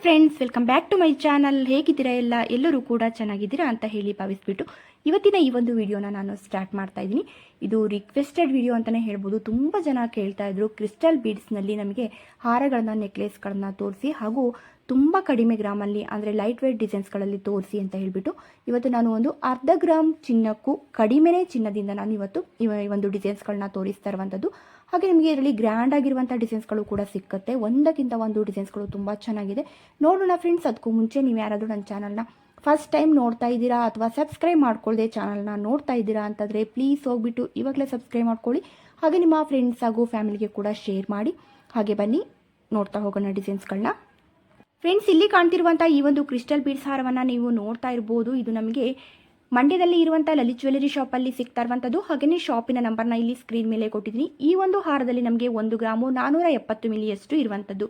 Friends welcome back to my channel ಹೇಗಿದ್ದೀರಾ ಎಲ್ಲ? ಎಲ್ಲರೂ ಕೂಡ ಚೆನ್ನಾಗಿದ್ದೀರಾ ಅಂತ ಹೇಳಿ ಭಾವಿಸ್ಬಿಟ್ಟು ಇವತ್ತಿನ ಈ ಒಂದು ವಿಡಿಯೋನ ನಾನು ಸ್ಟಾರ್ಟ್ ಮಾಡ್ತಾ ಇದ್ದೀನಿ. ಇದು ರಿಕ್ವೆಸ್ಟೆಡ್ ವಿಡಿಯೋ ಅಂತಲೇ ಹೇಳ್ಬೋದು. ತುಂಬ ಜನ ಕೇಳ್ತಾ ಇದ್ರು. ಕ್ರಿಸ್ಟಲ್ ಬೀಡ್ಸ್ನಲ್ಲಿ ನಮಗೆ ಹಾರಗಳನ್ನ ನೆಕ್ಲೆಸ್ಗಳನ್ನ ತೋರಿಸಿ ಹಾಗೂ ತುಂಬ ಕಡಿಮೆ ಗ್ರಾಮಲ್ಲಿ, ಅಂದರೆ ಲೈಟ್ ವೇಟ್ ಡಿಸೈನ್ಸ್ಗಳಲ್ಲಿ ತೋರಿಸಿ ಅಂತ ಹೇಳಿಬಿಟ್ಟು ಇವತ್ತು ನಾನು ಒಂದು ಅರ್ಧ ಗ್ರಾಮ್ ಚಿನ್ನಕ್ಕೂ ಕಡಿಮೆನೇ ಚಿನ್ನದಿಂದ ನಾನು ಇವತ್ತು ಇವ- ಈ ಒಂದು ಡಿಸೈನ್ಸ್ಗಳನ್ನ ತೋರಿಸ್ತಾ ಇರುವಂಥದ್ದು ಹಾಗೆ ನಿಮಗೆ ಇದರಲ್ಲಿ ಗ್ರ್ಯಾಂಡ್ ಆಗಿರುವಂಥ ಡಿಸೈನ್ಸ್ಗಳು ಕೂಡ ಸಿಕ್ಕತ್ತೆ. ಒಂದಕ್ಕಿಂತ ಒಂದು ಡಿಸೈನ್ಸ್ಗಳು ತುಂಬ ಚೆನ್ನಾಗಿದೆ. ನೋಡೋಣ ಫ್ರೆಂಡ್ಸ್ ಅದಕ್ಕೂ ಮುಂಚೆ ನೀವು ಯಾರಾದರೂ ನನ್ನ ಚಾನಲ್ನ ಫಸ್ಟ್ ಟೈಮ್ ನೋಡ್ತಾ ಇದ್ದೀರಾ ಅಥವಾ ಸಬ್ಸ್ಕ್ರೈಬ್ ಮಾಡ್ಕೊಳ್ಳದೆ ಚಾನಲ್ನ ನೋಡ್ತಾ ಇದ್ದೀರಾ ಅಂತಂದರೆ ಪ್ಲೀಸ್ ಹೋಗ್ಬಿಟ್ಟು ಇವಾಗಲೇ ಸಬ್ಸ್ಕ್ರೈಬ್ ಮಾಡ್ಕೊಳ್ಳಿ. ಹಾಗೆ ನಿಮ್ಮ ಫ್ರೆಂಡ್ಸ್ ಹಾಗೂ ಫ್ಯಾಮಿಲಿಗೆ ಕೂಡ ಶೇರ್ ಮಾಡಿ. ಹಾಗೆ ಬನ್ನಿ, ನೋಡ್ತಾ ಹೋಗೋಣ ಡಿಸೈನ್ಸ್ಗಳನ್ನ ಫ್ರೆಂಡ್ಸ್ ಇಲ್ಲಿ ಕಾಣ್ತಿರುವಂಥ ಈ ಒಂದು ಕ್ರಿಸ್ಟಲ್ ಬೀಡ್ಸ್ ಹಾರವನ್ನು ನೀವು ನೋಡ್ತಾ ಇರ್ಬೋದು. ಇದು ನಮಗೆ ಮಂಡ್ಯದಲ್ಲಿ ಇರುವಂಥ ಲಲಿತ್ ಜ್ಯುವೆಲರಿ ಶಾಪಲ್ಲಿ ಸಿಗ್ತಾ ಇರುವಂಥದ್ದು ಹಾಗೆಯೇ ಶಾಪಿನ ನಂಬರ್ನ ಇಲ್ಲಿ ಸ್ಕ್ರೀನ್ ಮೇಲೆ ಕೊಟ್ಟಿದ್ದೀನಿ. ಈ ಒಂದು ಹಾರದಲ್ಲಿ ನಮಗೆ ಒಂದು ಗ್ರಾಮು ನಾನ್ನೂರ ಎಪ್ಪತ್ತು ಮಿಲಿಯಷ್ಟು ಇರುವಂಥದ್ದು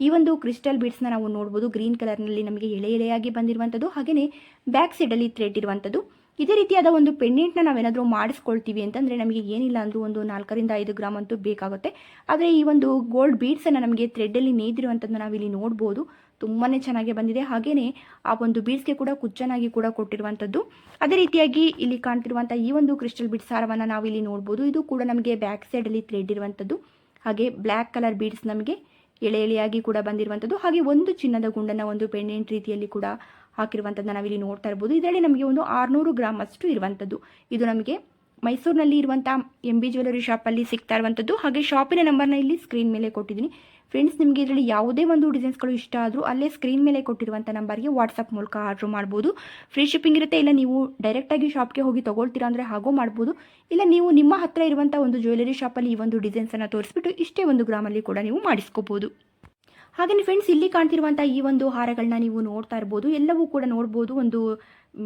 ಈ ಒಂದು ಕ್ರಿಸ್ಟಲ್ ಬೀಡ್ಸ್ನ ನಾವು ನೋಡ್ಬೋದು. ಗ್ರೀನ್ ಕಲರ್ನಲ್ಲಿ ನಮಗೆ ಎಳೆ ಎಳೆಯಾಗಿ ಬಂದಿರುವಂಥದ್ದು ಹಾಗೆಯೇ ಬ್ಯಾಕ್ ಸೈಡಲ್ಲಿ ಥ್ರೆಡ್ ಇರುವಂಥದ್ದು ಇದೇ ರೀತಿಯಾದ ಒಂದು ಪೆಂಡೆಂಟ್ನ ನಾವೇನಾದರೂ ಮಾಡಿಸ್ಕೊಳ್ತೀವಿ ಅಂತಂದರೆ ನಮಗೆ ಏನಿಲ್ಲ ಅಂದರೂ ಒಂದು ನಾಲ್ಕರಿಂದ ಐದು ಗ್ರಾಮ್ ಅಂತೂ ಬೇಕಾಗುತ್ತೆ. ಆದರೆ ಈ ಒಂದು ಗೋಲ್ಡ್ ಬೀಡ್ಸನ್ನು ನಮಗೆ ಥ್ರೆಡ್ಡಲ್ಲಿ ನೇಯ್ದಿರುವಂಥದ್ದನ್ನ ನಾವಿಲ್ಲಿ ನೋಡ್ಬೋದು. ತುಂಬಾ ಚೆನ್ನಾಗಿ ಬಂದಿದೆ. ಹಾಗೆಯೇ ಆ ಒಂದು ಬೀಡ್ಸ್ಗೆ ಕೂಡ ಕುಚ್ಚನಾಗಿ ಕೂಡ ಕೊಟ್ಟಿರುವಂಥದ್ದು. ಅದೇ ರೀತಿಯಾಗಿ ಇಲ್ಲಿ ಕಾಣ್ತಿರುವಂಥ ಈ ಒಂದು ಕ್ರಿಸ್ಟಲ್ ಬೀಡ್ಸ್ ಹಾರವನ್ನು ನಾವು ಇಲ್ಲಿ ನೋಡ್ಬೋದು. ಇದು ಕೂಡ ನಮಗೆ ಬ್ಯಾಕ್ ಸೈಡಲ್ಲಿ ಥ್ರೆಡ್ ಇರುವಂಥದ್ದು. ಹಾಗೆ ಬ್ಲ್ಯಾಕ್ ಕಲರ್ ಬೀಡ್ಸ್ ನಮಗೆ ಎಳೆ ಎಳೆಯಾಗಿ ಕೂಡ ಬಂದಿರುವಂಥದ್ದು. ಹಾಗೆ ಒಂದು ಚಿನ್ನದ ಗುಂಡನ್ನು ಒಂದು ಪೆಂಡೆಂಟ್ ರೀತಿಯಲ್ಲಿ ಕೂಡ ಹಾಕಿರುವಂಥದ್ದು ನಾವಿಲ್ಲಿ ನೋಡ್ತಾ ಇರ್ಬೋದು. ಇದರಲ್ಲಿ ನಮಗೆ ಒಂದು ಆರುನೂರು ಗ್ರಾಮ್ ಅಷ್ಟು ಇರುವಂಥದ್ದು. ಇದು ನಮಗೆ ಮೈಸೂರಿನಲ್ಲಿ ಇರುವಂಥ ಎಂ ಬಿ ಜ್ಯುವೆಲರಿ ಶಾಪಲ್ಲಿ ಸಿಗ್ತಾ ಇರುವಂಥದ್ದು ಹಾಗೆ ಶಾಪಿನ ನಂಬರ್ನ ಇಲ್ಲಿ ಸ್ಕ್ರೀನ್ ಮೇಲೆ ಕೊಟ್ಟಿದ್ದೀನಿ. ಫ್ರೆಂಡ್ಸ್ ನಿಮಗೆ ಇದರಲ್ಲಿ ಯಾವುದೇ ಒಂದು ಡಿಸೈನ್ಸ್ಗಳು ಇಷ್ಟ ಆದರೂ ಅಲ್ಲೇ ಸ್ಕ್ರೀನ್ ಮೇಲೆ ಕೊಟ್ಟಿರುವಂಥ ನಂಬರ್ಗೆ ವಾಟ್ಸಪ್ ಮೂಲಕ ಆರ್ಡ್ರ್ ಮಾಡ್ಬೋದು. ಫ್ರೀ ಶಿಪ್ಪಿಂಗ್ ಇರುತ್ತೆ, ಇಲ್ಲ ನೀವು ಡೈರೆಕ್ಟಾಗಿ ಶಾಪ್ಗೆ ಹೋಗಿ ತೊಗೊಳ್ತೀರಾ ಅಂದರೆ ಹಾಗೂ ಮಾಡ್ಬೋದು. ಇಲ್ಲ ನೀವು ನಿಮ್ಮ ಹತ್ರ ಇರುವಂಥ ಒಂದು ಜ್ಯುವೆಲರಿ ಶಾಪಲ್ಲಿ ಈ ಒಂದು ಡಿಸೈನ್ಸನ್ನು ತೋರಿಸ್ಬಿಟ್ಟು ಇಷ್ಟೇ ಒಂದು ಗ್ರಾಮಲ್ಲಿ ಕೂಡ ನೀವು ಮಾಡಿಸ್ಕೋಬೋದು. ಹಾಗೆಯೇ ಫ್ರೆಂಡ್ಸ್ ಇಲ್ಲಿ ಕಾಣ್ತಿರುವಂಥ ಈ ಒಂದು ಹಾರಗಳನ್ನ ನೀವು ನೋಡ್ತಾ ಇರ್ಬೋದು. ಎಲ್ಲವೂ ಕೂಡ ನೋಡ್ಬೋದು. ಒಂದು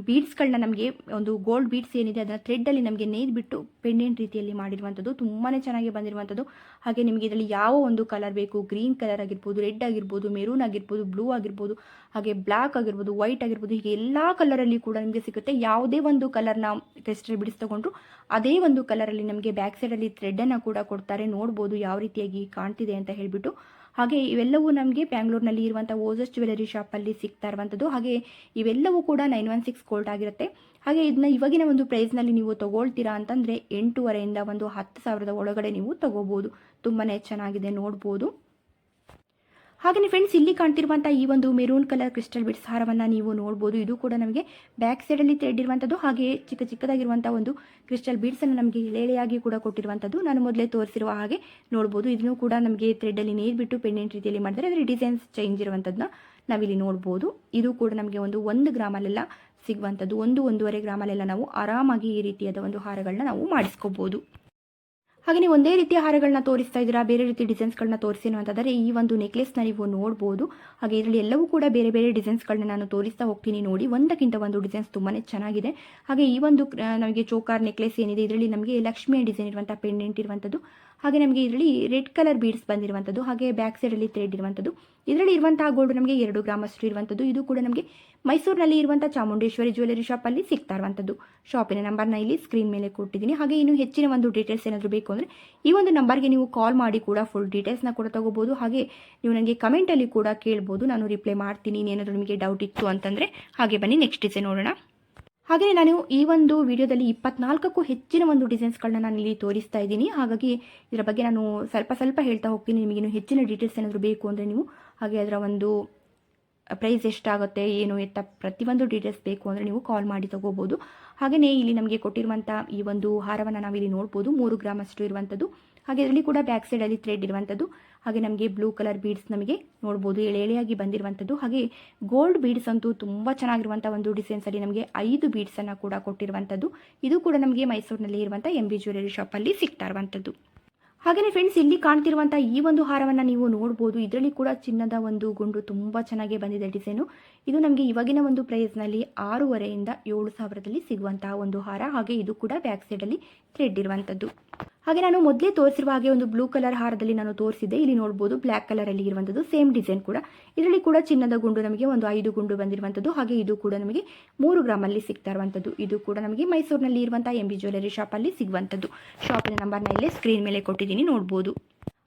ಬೀಡ್ಸ್ಗಳನ್ನ ನಮಗೆ, ಒಂದು ಗೋಲ್ಡ್ ಬೀಡ್ಸ್ ಏನಿದೆ ಅದನ್ನು ಥ್ರೆಡ್ಡಲ್ಲಿ ನಮಗೆ ನೇಯ್ದುಬಿಟ್ಟು ಪೆಂಡೆಂಟ್ ರೀತಿಯಲ್ಲಿ ಮಾಡಿರುವಂಥದ್ದು. ತುಂಬಾ ಚೆನ್ನಾಗಿ ಬಂದಿರುವಂಥದ್ದು. ಹಾಗೆ ನಿಮಗೆ ಇದರಲ್ಲಿ ಯಾವ ಒಂದು ಕಲರ್ ಬೇಕು ಗ್ರೀನ್ ಕಲರ್ ಆಗಿರ್ಬೋದು ರೆಡ್ ಆಗಿರ್ಬೋದು ಮೆರೂನ್ ಆಗಿರ್ಬೋದು ಬ್ಲೂ ಆಗಿರ್ಬೋದು, ಹಾಗೆ ಬ್ಲ್ಯಾಕ್ ಆಗಿರ್ಬೋದು ವೈಟ್ ಆಗಿರ್ಬೋದು, ಹೀಗೆ ಎಲ್ಲ ಕಲರಲ್ಲಿ ಕೂಡ ನಿಮಗೆ ಸಿಗುತ್ತೆ. ಯಾವುದೇ ಒಂದು ಕಲರ್ನ ಕ್ರಿಸ್ಟಲ್ ಬಿಡಿಸ್ ತಗೊಂಡ್ರು ಅದೇ ಒಂದು ಕಲರಲ್ಲಿ ನಮಗೆ ಬ್ಯಾಕ್ ಸೈಡಲ್ಲಿ ಥ್ರೆಡ್ಡನ್ನು ಕೂಡ ಕೊಡ್ತಾರೆ. ನೋಡ್ಬೋದು ಯಾವ ರೀತಿಯಾಗಿ ಕಾಣ್ತಿದೆ ಅಂತ ಹೇಳಿಬಿಟ್ಟು ಹಾಗೆ ಇವೆಲ್ಲವೂ ನಮಗೆ ಬ್ಯಾಂಗ್ಳೂರ್ನಲ್ಲಿ ಇರುವಂಥ ಓಜಸ್ ಜ್ಯುವೆಲರಿ ಶಾಪಲ್ಲಿ ಸಿಗ್ತಾ ಇರುವಂಥದ್ದು. ಹಾಗೆ ಇವೆಲ್ಲವೂ ಕೂಡ ನೈನ್ ಒನ್ ಸಿಕ್ಸ್ ಗೋಲ್ಡ್ ಆಗಿರುತ್ತೆ. ಹಾಗೆ ಇದನ್ನ ಇವಾಗಿನ ಒಂದು ಪ್ರೈಸ್ನಲ್ಲಿ ನೀವು ತಗೊಳ್ತೀರಾ ಅಂತಂದರೆ ಎಂಟೂವರೆಯಿಂದ ಒಂದು ಹತ್ತು ಸಾವಿರದ ಒಳಗಡೆ ನೀವು ತಗೋಬೋದು. ತುಂಬಾ ಚೆನ್ನಾಗಿದೆ ನೋಡ್ಬೋದು. ಹಾಗೆಯೇ ಫ್ರೆಂಡ್ಸ್ ಇಲ್ಲಿ ಕಾಣ್ತಿರುವಂಥ ಈ ಒಂದು ಮೆರೂನ್ ಕಲರ್ ಕ್ರಿಸ್ಟಲ್ ಬಿಟ್ಸ್ ಹಾರವನ್ನು ನೀವು ನೋಡ್ಬೋದು. ಇದು ಕೂಡ ನಮಗೆ ಬ್ಯಾಕ್ ಸೈಡಲ್ಲಿ ಥ್ರೆಡ್ ಇರುವಂಥದ್ದು ಹಾಗೆ ಚಿಕ್ಕ ಚಿಕ್ಕದಾಗಿರುವಂಥ ಒಂದು ಕ್ರಿಸ್ಟಲ್ ಬೀಡ್ಸನ್ನು ನಮಗೆ ಎಳೆಯಾಗಿ ಕೂಡ ಕೊಟ್ಟಿರುವಂಥದ್ದು ನಾನು ಮೊದಲೇ ತೋರಿಸಿರುವ ಹಾಗೆ ನೋಡ್ಬೋದು. ಇದನ್ನು ಕೂಡ ನಮಗೆ ಥ್ರೆಡ್ಡಲ್ಲಿ ನೇರ್ಬಿಟ್ಟು ಪೆಂಡೆಂಟ್ ರೀತಿಯಲ್ಲಿ ಮಾಡಿದರೆ ಅದರ ಡಿಸೈನ್ಸ್ ಚೇಂಜ್ ಇರುವಂಥದ್ದನ್ನ ನಾವಿಲ್ಲಿ ನೋಡ್ಬೋದು. ಇದು ಕೂಡ ನಮಗೆ ಒಂದು ಒಂದು ಗ್ರಾಮಲ್ಲೆಲ್ಲ ಸಿಗುವಂಥದ್ದು ಒಂದು ಒಂದೂವರೆ ಗ್ರಾಮಲ್ಲೆಲ್ಲ ನಾವು ಆರಾಮಾಗಿ ಈ ರೀತಿಯಾದ ಒಂದು ಹಾರಗಳನ್ನ ನಾವು ಮಾಡಿಸ್ಕೋಬೋದು. ಹಾಗೆಯೇ ಒಂದೇ ರೀತಿಯ ಹಾರಗಳನ್ನ ತೋರಿಸ್ತಾ ಇದ್ದೀರಾ, ಬೇರೆ ರೀತಿ ಡಿಸೈನ್ಸ್ಗಳನ್ನ ತೋರಿಸಿ ಅಂತಂದರೆ ಈ ಒಂದು ನೆಕ್ಲೆಸ್ನ ನೀವು ನೋಡ್ಬೋದು. ಹಾಗೆ ಇದರಲ್ಲಿ ಎಲ್ಲವೂ ಕೂಡ ಬೇರೆ ಬೇರೆ ಡಿಸೈನ್ಸ್ಗಳನ್ನ ನಾನು ತೋರಿಸ್ತಾ ಹೋಗ್ತೀನಿ ನೋಡಿ. ಒಂದಕ್ಕಿಂತ ಒಂದು ಡಿಸೈನ್ಸ್ ತುಂಬಾ ಚೆನ್ನಾಗಿದೆ. ಹಾಗೆ ಈ ಒಂದು ನಮಗೆ ಚೋಕಾರ್ ನೆಕ್ಲೆಸ್ ಏನಿದೆ, ಇದರಲ್ಲಿ ನಮಗೆ ಲಕ್ಷ್ಮಿಯ ಡಿಸೈನ್ ಇರುವಂಥ ಪೆಂಡೆಂಟ್ ಇರುವಂಥದ್ದು ಹಾಗೆ ನಮಗೆ ಇದರಲ್ಲಿ ರೆಡ್ ಕಲರ್ ಬೀಡ್ಸ್ ಬಂದಿರುವಂಥದ್ದು ಹಾಗೆ ಬ್ಯಾಕ್ ಸೈಡಲ್ಲಿ ಥ್ರೆಡ್ ಇರುವಂಥದ್ದು ಇದರಲ್ಲಿ ಇರುವಂತಹ ಗೋಲ್ಡ್ ನಮಗೆ ಎರಡು ಗ್ರಾಮ್ ಅಷ್ಟು ಇರುವಂಥದ್ದು ಇದು ಕೂಡ ನಮಗೆ ಮೈಸೂರಿನಲ್ಲಿ ಇರುವಂಥ ಚಾಮುಂಡೇಶ್ವರಿ ಜ್ಯುವೆಲರಿ ಶಾಪಲ್ಲಿ ಸಿಗ್ತಾ ಇರುವಂಥದ್ದು ಶಾಪಿನ ನಂಬರ್ನ ಇಲ್ಲಿ ಸ್ಕ್ರೀನ್ ಮೇಲೆ ಕೊಟ್ಟಿದ್ದೀನಿ. ಹಾಗೆ ಇನ್ನು ಹೆಚ್ಚಿನ ಒಂದು ಡೀಟೇಲ್ಸ್ ಏನಾದರೂ ಬೇಕು ಅಂದರೆ ಈ ಒಂದು ನಂಬರ್ಗೆ ನೀವು ಕಾಲ್ ಮಾಡಿ ಕೂಡ ಫುಲ್ ಡೀಟೇಲ್ಸ್ನ ಕೂಡ ತಗೋಬೋದು. ಹಾಗೆ ನೀವು ನನಗೆ ಕಮೆಂಟಲ್ಲಿ ಕೂಡ ಕೇಳ್ಬೋದು. ನಾನು ರಿಪ್ಲೈ ಮಾಡ್ತೀನಿ. ಏನಾದರೂ ನಿಮಗೆ ಡೌಟ್ ಇತ್ತು ಅಂತಂದರೆ ಹಾಗೆ ಬನ್ನಿ. ನೆಕ್ಸ್ಟ್ ಡಿಸೈನ್ ನೋಡೋಣ. ಹಾಗೆಯೇ ನಾನು ಈ ಒಂದು ವಿಡಿಯೋದಲ್ಲಿ ಇಪ್ಪತ್ನಾಲ್ಕಕ್ಕೂ ಹೆಚ್ಚಿನ ಒಂದು ಡಿಸೈನ್ಸ್ಗಳನ್ನ ನಾನು ಇಲ್ಲಿ ತೋರಿಸ್ತಾ ಇದ್ದೀನಿ. ಹಾಗಾಗಿ ಇದರ ಬಗ್ಗೆ ನಾನು ಸ್ವಲ್ಪ ಸ್ವಲ್ಪ ಹೇಳ್ತಾ ಹೋಗ್ತೀನಿ. ನಿಮಗೆ ಇನ್ನು ಹೆಚ್ಚಿನ ಡೀಟೇಲ್ಸ್ ಏನಾದರೂ ಬೇಕು ಅಂದರೆ ನೀವು ಹಾಗೆ ಅದರ ಒಂದು ಪ್ರೈಸ್ ಎಷ್ಟಾಗುತ್ತೆ, ಏನು ಎತ್ತ ಪ್ರತಿಯೊಂದು ಡೀಟೇಲ್ಸ್ ಬೇಕು ಅಂದರೆ ನೀವು ಕಾಲ್ ಮಾಡಿ ತಗೋಬೋದು. ಹಾಗೆಯೇ ಇಲ್ಲಿ ನಮಗೆ ಕೊಟ್ಟಿರುವಂಥ ಈ ಒಂದು ಹಾರವನ್ನು ನಾವಿಲ್ಲಿ ನೋಡ್ಬೋದು. ಮೂರು ಗ್ರಾಮ್ ಅಷ್ಟು ಇರುವಂಥದ್ದು ಹಾಗೆ ಇದರಲ್ಲಿ ಕೂಡ ಬ್ಯಾಕ್ ಸೈಡಲ್ಲಿ ಥ್ರೆಡ್ ಇರುವಂಥದ್ದು ಹಾಗೆ ನಮಗೆ ಬ್ಲೂ ಕಲರ್ ಬೀಡ್ಸ್ ನಮಗೆ ನೋಡ್ಬೋದು. ಎಳೆ ಎಳೆಯಾಗಿ ಬಂದಿರುವಂಥದ್ದು ಹಾಗೆ ಗೋಲ್ಡ್ ಬೀಡ್ಸ್ ಅಂತೂ ತುಂಬ ಚೆನ್ನಾಗಿರುವಂಥ ಒಂದು ಡಿಸೈನ್ಸಲ್ಲಿ ನಮಗೆ ಐದು ಬೀಡ್ಸನ್ನು ಕೂಡ ಕೊಟ್ಟಿರುವಂಥದ್ದು ಇದು ಕೂಡ ನಮಗೆ ಮೈಸೂರಿನಲ್ಲಿ ಇರುವಂಥ ಎಂ ಬಿ ಜ್ಯುವೆಲರಿ ಶಾಪಲ್ಲಿ ಸಿಗ್ತಾ ಇರುವಂಥದ್ದು ಹಾಗೆಯೇ ಫ್ರೆಂಡ್ಸ್ ಇಲ್ಲಿ ಕಾಣ್ತಿರುವಂಥ ಈ ಒಂದು ಹಾರವನ್ನು ನೀವು ನೋಡ್ಬೋದು. ಇದರಲ್ಲಿ ಕೂಡ ಚಿನ್ನದ ಒಂದು ಗುಂಡು ತುಂಬ ಚೆನ್ನಾಗಿ ಬಂದಿದೆ ಡಿಸೈನು ಇದು ನಮಗೆ ಇವಾಗಿನ ಒಂದು ಪ್ರೈಸ್ನಲ್ಲಿ ಆರೂವರೆಯಿಂದ ಏಳು ಸಾವಿರದಲ್ಲಿ ಸಿಗುವಂತಹ ಒಂದು ಹಾರ. ಹಾಗೆ ಇದು ಕೂಡ ಬ್ಯಾಕ್ ಸೈಡಲ್ಲಿ ಥ್ರೆಡ್ ಇರುವಂಥದ್ದು ಹಾಗೆ ನಾನು ಮೊದಲೇ ತೋರಿಸಿರುವ ಹಾಗೆ ಒಂದು ಬ್ಲೂ ಕಲರ್ ಹಾರದಲ್ಲಿ ನಾನು ತೋರಿಸಿದ್ದೆ. ಇಲ್ಲಿ ನೋಡ್ಬೋದು ಬ್ಲ್ಯಾಕ್ ಕಲರಲ್ಲಿ ಇರುವಂಥದ್ದು ಸೇಮ್ ಡಿಸೈನ್ ಕೂಡ. ಇದರಲ್ಲಿ ಕೂಡ ಚಿನ್ನದ ಗುಂಡು ನಮಗೆ ಒಂದು ಐದು ಗುಂಡು ಬಂದಿರುವಂಥದ್ದು ಹಾಗೆ ಇದು ಕೂಡ ನಮಗೆ ಮೂರು ಗ್ರಾಮಲ್ಲಿ ಸಿಗ್ತಾ ಇರುವಂಥದ್ದು ಇದು ಕೂಡ ನಮಗೆ ಮೈಸೂರಿನಲ್ಲಿ ಇರುವಂಥ ಎಂ ಬಿ ಜ್ಯುವೆಲರಿ ಶಾಪಲ್ಲಿ ಸಿಗುವಂಥದ್ದು ಶಾಪಿನ ನಂಬರ್ನ ಇಲ್ಲೇ ಸ್ಕ್ರೀನ್ ಮೇಲೆ ಕೊಟ್ಟಿದ್ದೀನಿ. ನೋಡ್ಬೋದು.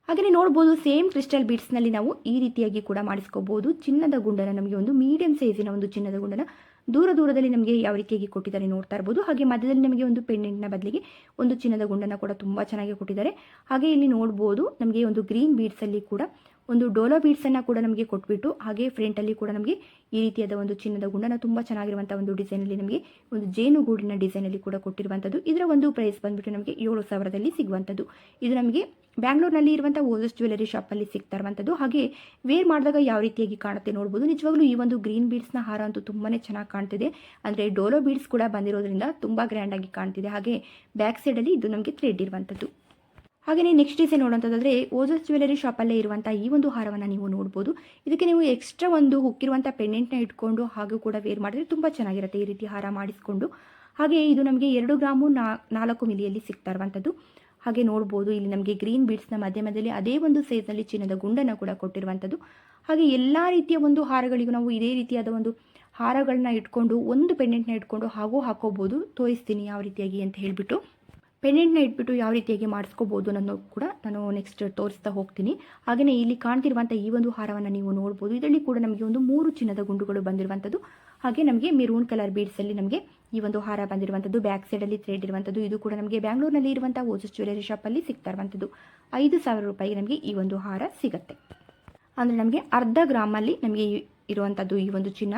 ಹಾಗೆಯೇ ನೋಡ್ಬೋದು ಸೇಮ್ ಕ್ರಿಸ್ಟಲ್ ಬೀಡ್ಸ್ನಲ್ಲಿ ನಾವು ಈ ರೀತಿಯಾಗಿ ಕೂಡ ಮಾಡಿಸ್ಕೋಬೋದು. ಚಿನ್ನದ ಗುಂಡನ ನಮಗೆ ಒಂದು ಮೀಡಿಯಂ ಸೈಜಿನ ಒಂದು ಚಿನ್ನದ ಗುಂಡನ ದೂರ ದೂರದಲ್ಲಿ ನಮಗೆ ಯಾವ ರೀತಿಯಾಗಿ ಕೊಟ್ಟಿದ್ದಾರೆ ನೋಡ್ತಾ ಇರ್ಬೋದು. ಹಾಗೆ ಮಧ್ಯದಲ್ಲಿ ನಮಗೆ ಒಂದು ಪೆಂಡೆಂಟ್ನ ಬದಲಿಗೆ ಒಂದು ಚಿನ್ನದ ಗುಂಡನ ಕೂಡ ತುಂಬ ಚೆನ್ನಾಗಿ ಕೊಟ್ಟಿದ್ದಾರೆ. ಹಾಗೆ ಇಲ್ಲಿ ನೋಡ್ಬೋದು, ನಮಗೆ ಒಂದು ಗ್ರೀನ್ ಬೀಡ್ಸಲ್ಲಿ ಕೂಡ ಒಂದು ಡೋಲೋ ಬೀಡ್ಸನ್ನು ಕೂಡ ನಮಗೆ ಕೊಟ್ಬಿಟ್ಟು, ಹಾಗೆ ಫ್ರಂಟಲ್ಲಿ ಕೂಡ ನಮಗೆ ಈ ರೀತಿಯಾದ ಒಂದು ಚಿನ್ನದ ಗುಂಡನ ತುಂಬ ಚೆನ್ನಾಗಿರುವಂಥ ಒಂದು ಡಿಸೈನಲ್ಲಿ ನಮಗೆ ಒಂದು ಜೇನುಗೂಡಿನ ಡಿಸೈನಲ್ಲಿ ಕೂಡ ಕೊಟ್ಟಿರುವಂಥದ್ದು ಇದರ ಒಂದು ಪ್ರೈಸ್ ಬಂದ್ಬಿಟ್ಟು ನಮಗೆ ಏಳು ಸಾವಿರದಲ್ಲಿ ಸಿಗುವಂಥದ್ದು ಇದು ನಮಗೆ ಬ್ಯಾಂಗ್ಳೂರ್ನಲ್ಲಿ ಇರುವಂಥ ಓಜಸ್ ಜ್ಯುವೆಲರಿ ಶಾಪಲ್ಲಿ ಸಿಗ್ತಾ ಇರುವಂಥದ್ದು ಹಾಗೆ ವೇರ್ ಮಾಡಿದಾಗ ಯಾವ ರೀತಿಯಾಗಿ ಕಾಣುತ್ತೆ ನೋಡ್ಬೋದು. ನಿಜವಾಗ್ಲೂ ಈ ಒಂದು ಗ್ರೀನ್ ಬೀಡ್ಸ್ನ ಹಾರ ಅಂತೂ ತುಂಬಾ ಚೆನ್ನಾಗಿ ಕಾಣ್ತಿದೆ. ಅಂದರೆ ಡೋಲೋ ಬೀಡ್ಸ್ ಕೂಡ ಬಂದಿರೋದ್ರಿಂದ ತುಂಬ ಗ್ರ್ಯಾಂಡಾಗಿ ಕಾಣ್ತಿದೆ. ಹಾಗೆ ಬ್ಯಾಕ್ ಸೈಡಲ್ಲಿ ಇದು ನಮಗೆ ಥ್ರೆಡ್ ಇರುವಂಥದ್ದು ಹಾಗೆಯೇ ನೆಕ್ಸ್ಟ್ ಡಿಸೈನ್ ನೋಡೋಂಥದ್ದಾದರೆ ಓಜಸ್ ಜ್ಯುವೆಲರಿ ಶಾಪಲ್ಲೇ ಇರುವಂಥ ಈ ಒಂದು ಹಾರವನ್ನು ನೀವು ನೋಡ್ಬೋದು. ಇದಕ್ಕೆ ನೀವು ಎಕ್ಸ್ಟ್ರಾ ಒಂದು ಹುಕ್ಕಿರುವಂಥ ಪೆಂಡೆಂಟ್ನ ಇಟ್ಕೊಂಡು ಹಾಗೂ ಕೂಡ ವೇರ್ ಮಾಡಿದ್ರೆ ತುಂಬ ಚೆನ್ನಾಗಿರುತ್ತೆ ಈ ರೀತಿ ಹಾರ ಮಾಡಿಸ್ಕೊಂಡು. ಹಾಗೆ ಇದು ನಮಗೆ ಎರಡು ಗ್ರಾಮು ನಾಲ್ಕು ಮಿಲಿಯಲ್ಲಿ ಸಿಗ್ತಾ ಇರುವಂಥದ್ದು ಹಾಗೆ ನೋಡ್ಬೋದು, ಇಲ್ಲಿ ನಮಗೆ ಗ್ರೀನ್ ಬೀಡ್ಸ್ನ ಮಧ್ಯಮದಲ್ಲಿ ಅದೇ ಒಂದು ಸೈಜ್ನಲ್ಲಿ ಚಿನ್ನದ ಗುಂಡನ್ನು ಕೂಡ ಕೊಟ್ಟಿರುವಂಥದ್ದು ಹಾಗೆ ಎಲ್ಲ ರೀತಿಯ ಒಂದು ಹಾರಗಳಿಗೂ ನಾವು ಇದೇ ರೀತಿಯಾದ ಒಂದು ಹಾರಗಳನ್ನ ಇಟ್ಕೊಂಡು, ಒಂದು ಪೆಂಡೆಂಟ್ನ ಇಟ್ಕೊಂಡು ಹಾಗೂ ಹಾಕೋಬೋದು. ತೋರಿಸ್ತೀನಿ ಯಾವ ರೀತಿಯಾಗಿ ಅಂತ ಹೇಳಿಬಿಟ್ಟು. ಪೆಂಡೆಂಟ್ನ ಇಟ್ಬಿಟ್ಟು ಯಾವ ರೀತಿಯಾಗಿ ಮಾಡಿಸ್ಕೋಬೋದು ಅನ್ನೋ ಕೂಡ ನಾನು ನೆಕ್ಸ್ಟ್ ತೋರಿಸ್ತಾ ಹೋಗ್ತೀನಿ. ಹಾಗೆಯೇ ಇಲ್ಲಿ ಕಾಣ್ತಿರುವಂಥ ಈ ಒಂದು ಹಾರವನ್ನು ನೀವು ನೋಡ್ಬೋದು. ಇದರಲ್ಲಿ ಕೂಡ ನಮಗೆ ಒಂದು ಮೂರು ಚಿನ್ನದ ಗುಂಡುಗಳು ಬಂದಿರುವಂಥದ್ದು. ಹಾಗೆ ನಮಗೆ ಮೆರೂನ್ ಕಲರ್ ಬೀಡ್ಸಲ್ಲಿ ನಮಗೆ ಈ ಒಂದು ಹಾರ ಬಂದಿರುವಂಥದ್ದು ಬ್ಯಾಕ್ ಸೈಡಲ್ಲಿ ಥ್ರೆಡ್ ಇರುವಂಥದ್ದು, ಇದು ಕೂಡ ನಮಗೆ ಬ್ಯಾಂಗ್ಳೂರಿನಲ್ಲಿ ಇರುವಂಥ ಓಜಸ್ ಜ್ಯುವೆಲರಿ ಶಾಪಲ್ಲಿ ಸಿಗ್ತಾ ಇರುವಂಥದ್ದು. ಐದು ಸಾವಿರ ರೂಪಾಯಿಗೆ ನಮಗೆ ಈ ಒಂದು ಹಾರ ಸಿಗುತ್ತೆ. ಅಂದರೆ ನಮಗೆ ಅರ್ಧ ಗ್ರಾಮಲ್ಲಿ ನಮಗೆ ಇರುವಂಥದ್ದು ಈ ಒಂದು ಚಿನ್ನ.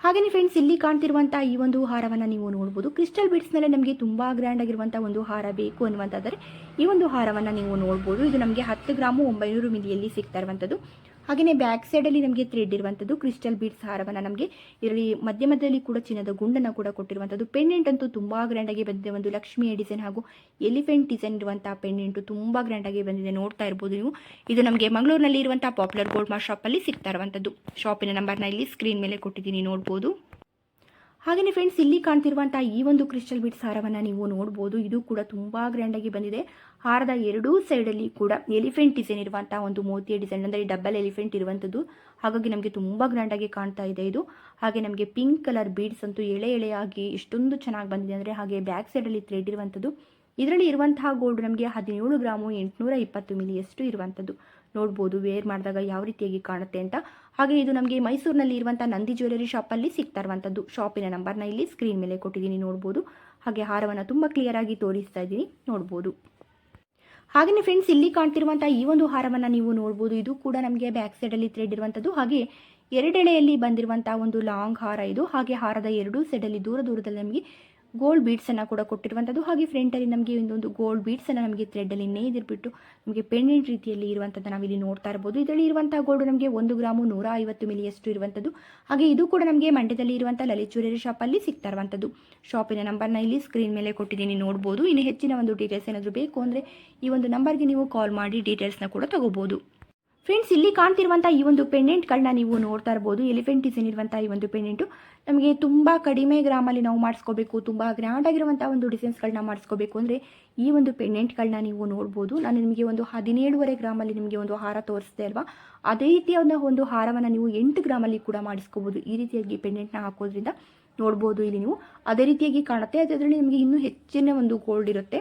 ಹಾಗೆಯೇ ಫ್ರೆಂಡ್ಸ್ ಇಲ್ಲಿ ಕಾಣ್ತಿರುವಂತಹ ಈ ಒಂದು ಹಾರವನ್ನು ನೀವು ನೋಡಬಹುದು ಕ್ರಿಸ್ಟಲ್ ಬೀಡ್ಸ್ನಲ್ಲೇ ನಮಗೆ ತುಂಬಾ ಗ್ರ್ಯಾಂಡ್ ಆಗಿರುವಂತಹ ಒಂದು ಹಾರ ಬೇಕು ಅನ್ನುವಂಥದ್ದರೆ ಈ ಒಂದು ಹಾರವನ್ನು ನೀವು ನೋಡಬಹುದು ಇದು ನಮಗೆ ಹತ್ತು ಗ್ರಾಮು ಒಂಬೈನೂರು ಮಿಲಿಯಲ್ಲಿ ಸಿಗ್ತಾ ಇರುವಂಥದ್ದು. ಹಾಗೆಯೇ ಬ್ಯಾಕ್ ಸೈಡಲ್ಲಿ ನಮಗೆ ಥ್ರೆಡ್ ಇರುವಂಥದ್ದು ಕ್ರಿಸ್ಟಲ್ ಬೀಡ್ಸ್ ಹಾರವನ್ನು ನಮಗೆ ಇದರಲ್ಲಿ ಮಧ್ಯ ಮಧ್ಯದಲ್ಲಿ ಕೂಡ ಚಿನ್ನದ ಗುಂಡನ್ನು ಕೂಡ ಕೊಟ್ಟಿರುವಂಥದ್ದು ಪೆಂಡೆಂಟ್ ಅಂತೂ ತುಂಬ ಗ್ರ್ಯಾಂಡಾಗಿ ಬಂದಿದೆ. ಒಂದು ಲಕ್ಷ್ಮಿಯ ಡಿಸೈನ್ ಹಾಗೂ ಎಲಿಫೆಂಟ್ ಡಿಸೈನ್ ಇರುವಂಥ ಪೆಂಡೆಂಟು ತುಂಬ ಗ್ರ್ಯಾಂಡಾಗಿ ಬಂದಿದೆ. ನೋಡ್ತಾ ಇರ್ಬೋದು ನೀವು. ಇದು ನಮಗೆ ಮಂಗಳೂರಿನಲ್ಲಿ ಇರುವಂಥ ಪಾಪ್ಯುಲರ್ ಗೋಲ್ಡ್ ಮಾರ್ ಶಾಪಲ್ಲಿ ಸಿಗ್ತಾ ಇರುವಂಥದ್ದು ಶಾಪಿನ ನಂಬರ್ನ ಇಲ್ಲಿ ಸ್ಕ್ರೀನ್ ಮೇಲೆ ಕೊಟ್ಟಿದ್ದೀನಿ. ನೋಡ್ಬೋದು. ಹಾಗೆಯೇ ಫ್ರೆಂಡ್ಸ್ ಇಲ್ಲಿ ಕಾಣ್ತಿರುವಂಥ ಈ ಒಂದು ಕ್ರಿಸ್ಟಲ್ ಬೀಟ್ ಹಾರವನ್ನು ನೀವು ನೋಡ್ಬೋದು. ಇದು ಕೂಡ ತುಂಬ ಗ್ರ್ಯಾಂಡಾಗಿ ಬಂದಿದೆ. ಹಾರದ ಎರಡೂ ಸೈಡಲ್ಲಿ ಕೂಡ ಎಲಿಫೆಂಟ್ ಡಿಸೈನ್ ಇರುವಂತಹ ಒಂದು ಮೋತಿಯ ಡಿಸೈನ್, ಅಂದರೆ ಡಬಲ್ ಎಲಿಫೆಂಟ್ ಇರುವಂಥದ್ದು. ಹಾಗಾಗಿ ನಮಗೆ ತುಂಬ ಗ್ರ್ಯಾಂಡಾಗಿ ಕಾಣ್ತಾ ಇದೆ ಇದು. ಹಾಗೆ ನಮಗೆ ಪಿಂಕ್ ಕಲರ್ ಬೀಡ್ಸ್ ಅಂತೂ ಎಳೆ ಎಳೆಯಾಗಿ ಎಷ್ಟೊಂದು ಚೆನ್ನಾಗಿ ಬಂದಿದೆ ಅಂದರೆ ಹಾಗೆ ಬ್ಯಾಕ್ ಸೈಡಲ್ಲಿ ಥ್ರೆಡ್ ಇರುವಂಥದ್ದು. ಇದರಲ್ಲಿ ಇರುವಂತಹ ಗೋಲ್ಡ್ ನಮಗೆ ಹದಿನೇಳು ಗ್ರಾಮು ಎಂಟುನೂರ ಇಪ್ಪತ್ತು ಮಿಲಿಯಷ್ಟು ಇರುವಂಥದ್ದು. ನೋಡ್ಬೋದು ವೇರ್ ಮಾಡಿದಾಗ ಯಾವ ರೀತಿಯಾಗಿ ಕಾಣುತ್ತೆ ಅಂತ. ಹಾಗೆ ಇದು ನಮಗೆ ಮೈಸೂರಿನಲ್ಲಿ ಇರುವಂಥ ನಂದಿ ಜ್ಯುವೆಲರಿ ಶಾಪಲ್ಲಿ ಸಿಗ್ತಾ ಇರುವಂಥದ್ದು. ಶಾಪಿನ ನಂಬರ್ನ ಇಲ್ಲಿ ಸ್ಕ್ರೀನ್ ಮೇಲೆ ಕೊಟ್ಟಿದ್ದೀನಿ ನೋಡ್ಬೋದು. ಹಾಗೆ ಹಾರವನ್ನು ತುಂಬ ಕ್ಲಿಯರಾಗಿ ತೋರಿಸ್ತಾ ಇದ್ದೀನಿ. ನೋಡ್ಬೋದು. ಹಾಗೆಯೇ ಫ್ರೆಂಡ್ಸ್ ಇಲ್ಲಿ ಕಾಣ್ತಿರುವಂಥ ಈ ಒಂದು ಹಾರವನ್ನು ನೀವು ನೋಡ್ಬೋದು. ಇದು ಕೂಡ ನಮಗೆ ಬ್ಯಾಕ್ ಸೈಡಲ್ಲಿ ಥ್ರೆಡ್ ಇರುವಂಥದ್ದು ಹಾಗೆ ಎರಡೆಳೆಯಲ್ಲಿ ಬಂದಿರುವಂಥ ಒಂದು ಲಾಂಗ್ ಹಾರ ಇದು. ಹಾಗೆ ಹಾರದ ಎರಡೂ ಸೈಡಲ್ಲಿ ದೂರ ದೂರದಲ್ಲಿ ನಮಗೆ ಗೋಲ್ಡ್ ಬೀಡ್ಸನ್ನು ಕೂಡ ಕೊಟ್ಟಿರುವಂಥದ್ದು ಹಾಗೆ ಫ್ರಂಟಲ್ಲಿ ನಮಗೆ ಒಂದೊಂದು ಗೋಲ್ಡ್ ಬೀಡ್ಸನ್ನು ನಮಗೆ ಥ್ರೆಡ್ಡಲ್ಲಿ ನೇಯ್ದಿರ್ಬಿಟ್ಟು ನಮಗೆ ಪೆಂಡೆಂಟ್ ರೀತಿಯಲ್ಲಿ ಇರುವಂಥದ್ದು ನಾವಿಲ್ಲಿ ನೋಡ್ತಾ ಇರ್ಬೋದು. ಇದರಲ್ಲಿ ಇರುವಂಥ ಗೋಲ್ಡ್ ನಮಗೆ ಒಂದು ಗ್ರಾಮು ನೂರ ಐವತ್ತು ಮಿಲಿಯಷ್ಟು ಇರುವಂಥದ್ದು ಹಾಗೆ ಇದು ಕೂಡ ನಮಗೆ ಮಂಡ್ಯದಲ್ಲಿ ಇರುವಂಥ ಲಲಿತ್ ಶಾಪಲ್ಲಿ ಸಿಗ್ತಾ ಇರುವಂಥದ್ದು ಶಾಪಿನ ನಂಬರ್ನ ಇಲ್ಲಿ ಸ್ಕ್ರೀನ್ ಮೇಲೆ ಕೊಟ್ಟಿದ್ದೀನಿ, ನೋಡ್ಬೋದು. ಇನ್ನು ಹೆಚ್ಚಿನ ಒಂದು ಡೀಟೇಲ್ಸ್ ಏನಾದರೂ ಬೇಕು ಅಂದರೆ ಈ ಒಂದು ನಂಬರ್ಗೆ ನೀವು ಕಾಲ್ ಮಾಡಿ ಡೀಟೇಲ್ಸ್ನ ಕೂಡ ತಗೋಬೋದು. ಫ್ರೆಂಡ್ಸ್ ಇಲ್ಲಿ ಕಾಣ್ತಿರುವಂಥ ಈ ಒಂದು ಪೆಂಡೆಂಟ್ಗಳನ್ನ ನೀವು ನೋಡ್ತಾ ಇರ್ಬೋದು. ಎಲಿಫೆಂಟ್ ಡಿಸೈನ್ ಇರುವಂಥ ಈ ಒಂದು ಪೆಂಡೆಂಟು ನಮಗೆ ತುಂಬ ಕಡಿಮೆ ಗ್ರಾಮಲ್ಲಿ ನಾವು ಮಾಡಿಸ್ಕೋಬೇಕು, ತುಂಬ ಗ್ರ್ಯಾಂಡ್ ಆಗಿರುವಂಥ ಒಂದು ಡಿಸೈನ್ಸ್ಗಳನ್ನ ಮಾಡಿಸ್ಕೋಬೇಕು ಅಂದರೆ ಈ ಒಂದು ಪೆಂಡೆಂಟ್ಗಳನ್ನ ನೀವು ನೋಡ್ಬೋದು. ನಾನು ನಿಮಗೆ ಒಂದು ಹದಿನೇಳುವರೆ ಗ್ರಾಮಲ್ಲಿ ನಿಮಗೆ ಒಂದು ಹಾರ ತೋರಿಸ್ದೆ ಅಲ್ವಾ? ಅದೇ ರೀತಿಯಾದ ಒಂದು ಹಾರವನ್ನು ನೀವು ಎಂಟು ಗ್ರಾಮಲ್ಲಿ ಕೂಡ ಮಾಡಿಸ್ಕೋಬೋದು. ಈ ರೀತಿಯಾಗಿ ಪೆಂಡೆಂಟ್ನ ಹಾಕೋದ್ರಿಂದ ನೋಡ್ಬೋದು ಇಲ್ಲಿ ನೀವು. ಅದೇ ರೀತಿಯಾಗಿ ಕಾಣುತ್ತೆ. ಅದರಲ್ಲಿ ನಿಮಗೆ ಇನ್ನೂ ಹೆಚ್ಚಿನ ಒಂದು ಗೋಲ್ಡ್ ಇರುತ್ತೆ.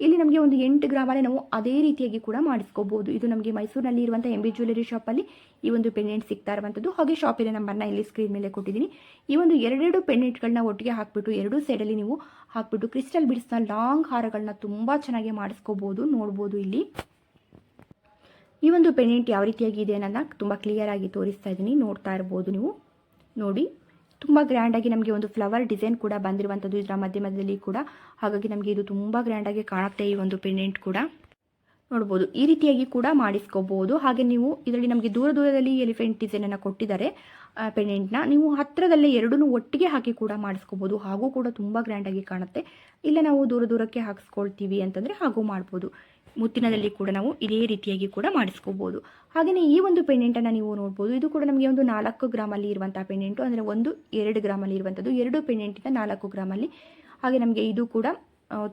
ಇಲ್ಲಿ ನಮಗೆ ಒಂದು ಎಂಟು ಗ್ರಾಮಲ್ಲಿ ನಾವು ಅದೇ ರೀತಿಯಾಗಿ ಕೂಡ ಮಾಡಿಸ್ಕೋಬಹುದು ಇದು ನಮಗೆ ಮೈಸೂರಿನಲ್ಲಿ ಇರುವಂಥ ಎಂ ಬಿ ಜ್ಯುವೆಲರಿ ಶಾಪಲ್ಲಿ ಈ ಒಂದು ಪೆಂಡೆಂಟ್ ಸಿಗ್ತಾ ಇರುವಂಥದ್ದು ಹಾಗೆ ಶಾಪಿನ ನಂಬರ್ನ ಇಲ್ಲಿ ಸ್ಕ್ರೀನ್ ಮೇಲೆ ಕೊಟ್ಟಿದ್ದೀನಿ. ಈ ಒಂದು ಎರಡೆರಡು ಪೆಂಡೆಂಟ್ಗಳನ್ನ ಒಟ್ಟಿಗೆ ಹಾಕ್ಬಿಟ್ಟು, ಎರಡೂ ಸೈಡಲ್ಲಿ ನೀವು ಹಾಕ್ಬಿಟ್ಟು ಕ್ರಿಸ್ಟಲ್ ಬಿಡ್ಸ್ನ ಲಾಂಗ್ ಹಾರಗಳನ್ನ ತುಂಬ ಚೆನ್ನಾಗಿ ಮಾಡಿಸ್ಕೋಬೋದು, ನೋಡ್ಬೋದು ಇಲ್ಲಿ. ಈ ಒಂದು ಪೆಂಡೆಂಟ್ ಯಾವ ರೀತಿಯಾಗಿ ಇದೆ ಅನ್ನೋದನ್ನ ತುಂಬ ಕ್ಲಿಯರ್ ಆಗಿ ತೋರಿಸ್ತಾ ಇದ್ದೀನಿ. ನೋಡ್ತಾ ಇರ್ಬೋದು ನೀವು. ನೋಡಿ. ತುಂಬ ಗ್ರ್ಯಾಂಡಾಗಿ ನಮಗೆ ಒಂದು ಫ್ಲವರ್ ಡಿಸೈನ್ ಕೂಡ ಬಂದಿರುವಂಥದ್ದು ಇದರ ಮಧ್ಯ ಮಧ್ಯದಲ್ಲಿ ಕೂಡ. ಹಾಗಾಗಿ ನಮಗೆ ಇದು ತುಂಬ ಗ್ರ್ಯಾಂಡಾಗಿ ಕಾಣುತ್ತೆ ಈ ಒಂದು ಪೆಂಡೆಂಟ್ ಕೂಡ. ನೋಡ್ಬೋದು, ಈ ರೀತಿಯಾಗಿ ಕೂಡ ಮಾಡಿಸ್ಕೋಬೋದು. ಹಾಗೆ ನೀವು ಇದರಲ್ಲಿ ನಮಗೆ ದೂರ ದೂರದಲ್ಲಿ ಎಲಿಫೆಂಟ್ ಡಿಸೈನನ್ನು ಕೊಟ್ಟಿದ್ದಾರೆ ಪೆಂಡೆಂಟ್ನ ನೀವು ಹತ್ತಿರದಲ್ಲೇ ಎರಡೂ ಒಟ್ಟಿಗೆ ಹಾಕಿ ಕೂಡ ಮಾಡಿಸ್ಕೋಬೋದು. ಹಾಗೂ ಕೂಡ ತುಂಬ ಗ್ರ್ಯಾಂಡಾಗಿ ಕಾಣುತ್ತೆ. ಇಲ್ಲ ನಾವು ದೂರ ದೂರಕ್ಕೆ ಹಾಕಿಸ್ಕೊಳ್ತೀವಿ ಅಂತಂದರೆ ಹಾಗೂ ಮಾಡ್ಬೋದು. ಮುತ್ತಿನದಲ್ಲಿ ಕೂಡ ನಾವು ಇದೇ ರೀತಿಯಾಗಿ ಕೂಡ ಮಾಡಿಸ್ಕೋಬೋದು. ಹಾಗೆಯೇ ಈ ಒಂದು ಪೆಂಡೆಂಟನ್ನು ನೀವು ನೋಡ್ಬೋದು. ಇದು ಕೂಡ ನಮಗೆ ಒಂದು ನಾಲ್ಕು ಗ್ರಾಮಲ್ಲಿ ಇರುವಂಥ ಪೆಂಡೆಂಟು ಅಂದರೆ ಒಂದು ಎರಡು ಗ್ರಾಮಲ್ಲಿ ಇರುವಂಥದ್ದು. ಎರಡು ಪೆಂಡೆಂಟಿಂದ ನಾಲ್ಕು ಗ್ರಾಮಲ್ಲಿ. ಹಾಗೆ ನಮಗೆ ಇದು ಕೂಡ